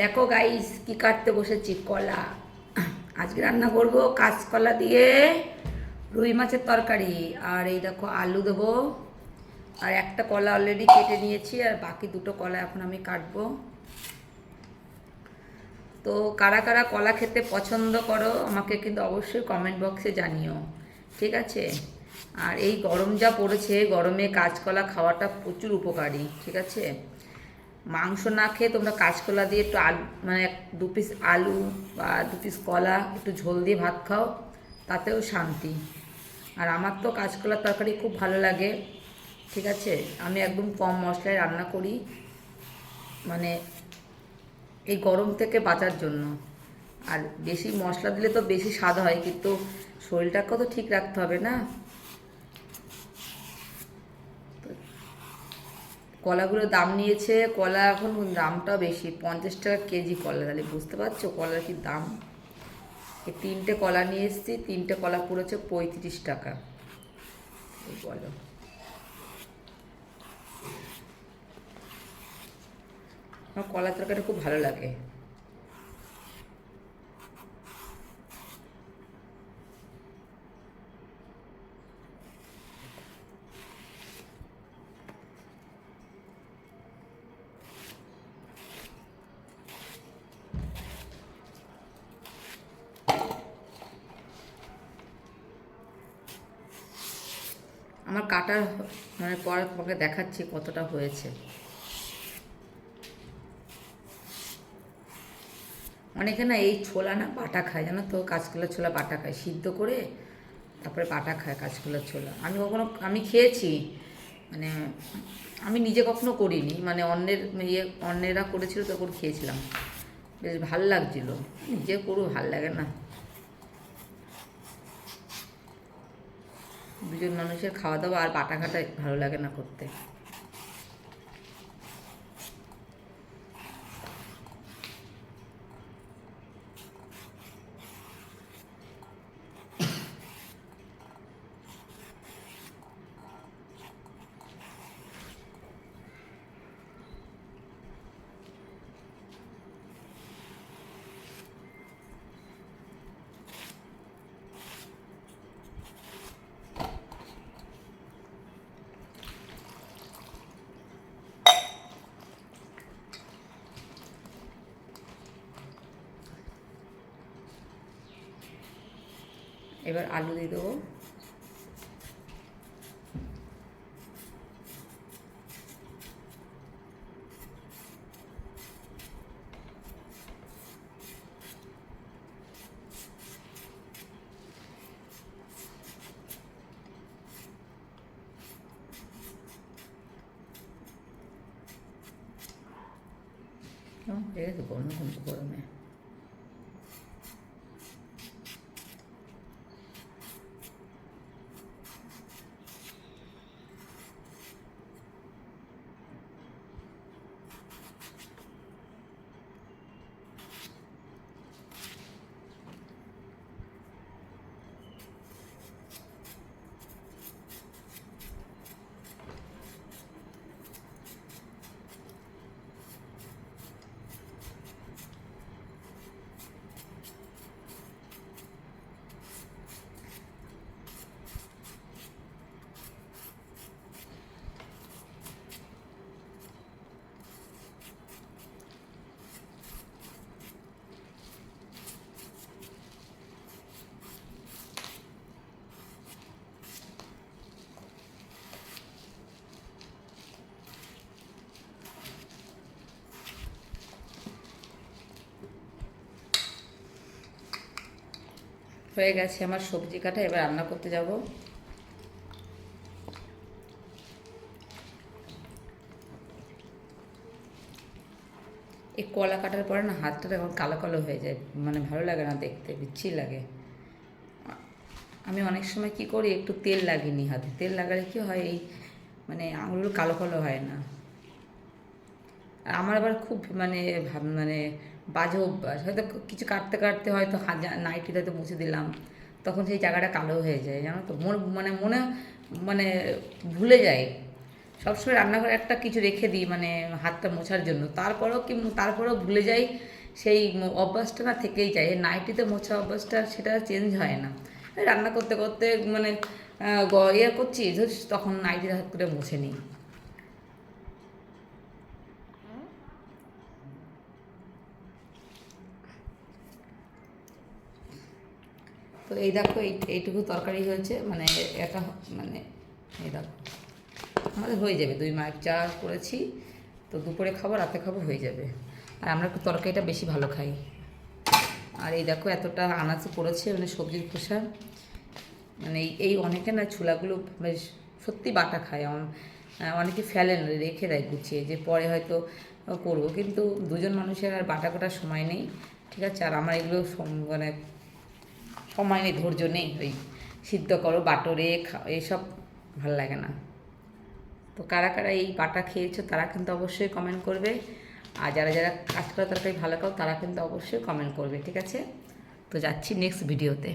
দেখো গাইস কি কাটতে বসেছি, কলা। আজকে রান্না করব কাঁচকলা দিয়ে রুই মাছের তরকারি। আর এই দেখো আলু দেবো। আর একটা কলা অলরেডি কেটে নিয়েছি, আর বাকি দুটো কলা এখন আমি কাটবো। তো কারা কারা কলা খেতে পছন্দ করো, আমাকে কিন্তু অবশ্যই কমেন্ট বক্সে জানিও। ঠিক আছে? আর এই গরম যা পড়েছে, গরমে কাঁচকলা খাওয়াটা প্রচুর উপকারী, ঠিক আছে? মাংস না খেয়ে তোমরা কাঁচকলা দিয়ে একটু আলু মানে এক- দু পিস আলু বা দু পিস কলা, একটু ঝোল দিয়ে ভাত খাও, তাতেও শান্তি। আর আমার তো কাঁচকলার তরকারি খুব ভালো লাগে, ঠিক আছে? আমি একদম কম মশলায় রান্না করি মানে এই গরম থেকে বাঁচার জন্য। আর বেশি মশলা দিলে তো বেশি স্বাদ হয়, কিন্তু শরীরটাকেও তো ঠিক রাখতে হবে না? কলাগুলো দাম নিয়েছে, কলা এখন দামটাও বেশি, পঞ্চাশ টাকা কেজি কলা, তাহলে বুঝতে পারছ কলার কি দাম? এই তিনটে কলা নিয়ে এসেছি, তিনটে কলা পড়েছে পঁয়ত্রিশ টাকা। বলো। আমার কলা তরকারিটা খুব ভালো লাগে। আমার কাটার মানে পরে তোমাকে দেখাচ্ছি কতটা হয়েছে। অনেকে না এই ছোলা না বাটা খায়, জানো তো? কাঁচকলার ছোলা বাটা খায়। সিদ্ধ করে তারপরে বাটা খায় কাঁচকলার ছোলা। আমি কখনো, আমি খেয়েছি মানে আমি নিজে কখনো করিনি। মানে অন্যের ইয়ে অন্যেরা করেছিল, তখন খেয়েছিলাম। বেশ ভালো লাগছিল। নিজে করু, ভালো লাগে না। দুজন মানুষের খাওয়া দাওয়া আর বাটা ঘাটা ভালো লাগে না করতে। এবার আলু দিয়ে দেবো। ও, হয়ে গেছে গরমে কিন্তু গরমে হয়ে গেছে আমার সবজি কাটা, এবার রান্না করতে যাব। এই কলা কাটার পরে না হাতটা এখন কালো কালো হয়ে যায় মানে ভালো লাগে না দেখতে বিচ্ছি লাগে। আমি অনেক সময় কি করি, একটু তেল লাগিয়ে নিই হাতে। তেল লাগালে কি হয়, এই মানে আঙুলগুলো কালো কালো হয় না। আমার আবার খুব মানে মানে বাজে অভ্যাস। হয়তো কিছু কাটতে কাটতে হয়তো হাজা- নাইটিতে হয়তো মুছে দিলাম। তখন সেই জায়গাটা কালো হয়ে যায়, জানো তো? মন মানে মনে মানে ভুলে যায়। সবসময় রান্নাঘরে একটা কিছু রেখে দিই মানে হাতটা মোছার জন্য। তারপরেও কি, তারপরেও ভুলে যাই, সেই অভ্যাসটা না থেকেই যায়। নাইটিতে মোছা অভ্যাসটা, সেটা চেঞ্জ হয় না। রান্না করতে করতে মানে ইয়ে করছি তখন নাইটি হাত করে মুছে নিই। তো এই দেখো, এই, এইটুকু তরকারি হয়েছে মানে এটা মানে এই দেখো। আমাদের হয়ে যাবে, দুই মাছ চা করেছি, তো দুপুরে খাব, রাতে খাব, হয়ে যাবে। আর আমরা একটু তরকারিটা বেশি ভালো খাই। আর এই দেখো, এতটা আনাজ পড়েছে মানে সবজির খোসা। মানে এই অনেকে না ছোলাগুলো বেশ সত্যি বাটা খায়। অনেকে ফেলে না, রেখে দেয় গুছিয়ে, যে পরে হয়তো করব। কিন্তু দুজন মানুষের আর বাটা কাটার সময় নেই, ঠিক আছে? আর আমার এগুলো মানে সময় নেই, ধৈর্য নেই, ওই সিদ্ধ করো, বাটরে এসব ভালো লাগে না। তো কারা কারা এই বাটা খেয়েছো তারা কিন্তু অবশ্যই কমেন্ট করবে। আর যারা যারা কাজ করা তরকারি ভালো খাও তারা কিন্তু অবশ্যই কমেন্ট করবে, ঠিক আছে? তো যাচ্ছি নেক্সট ভিডিওতে